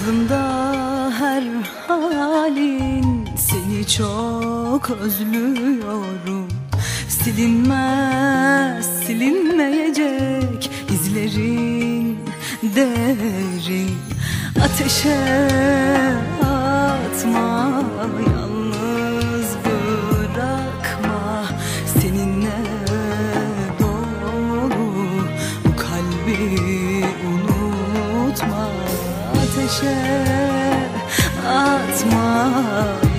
Aklımda her halin Seni çok özlüyorum. Silinmez, silinmeyecek izlerin derin. Ateşe atma, Ateşe atma,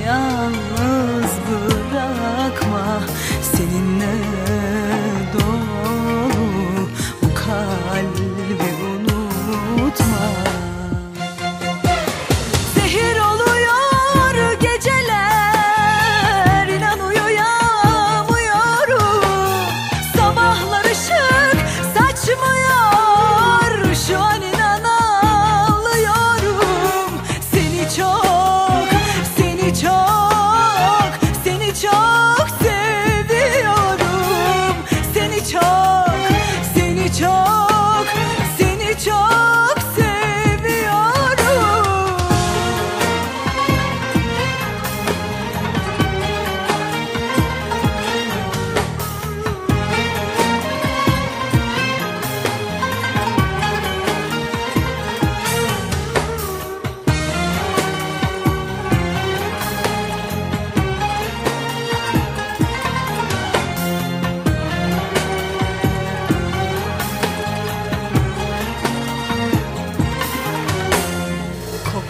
yalnız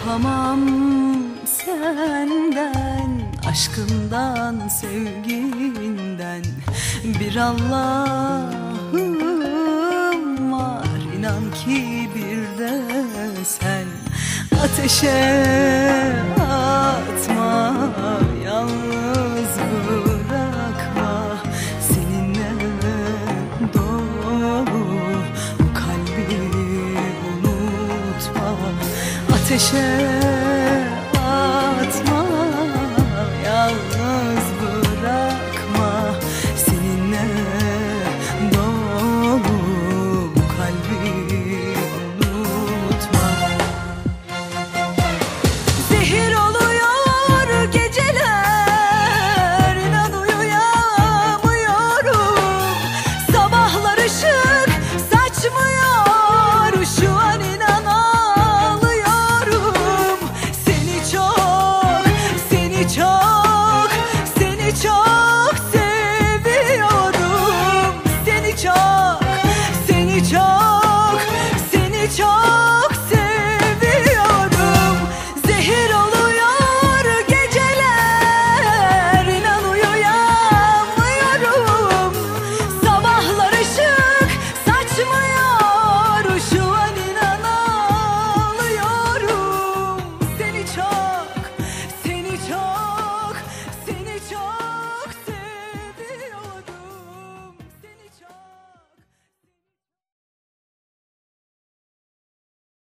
Kopamam senden Aşkından, sevginden. Bir Allah'ım var inan ki bir de sen. Ateşe atma Ateşe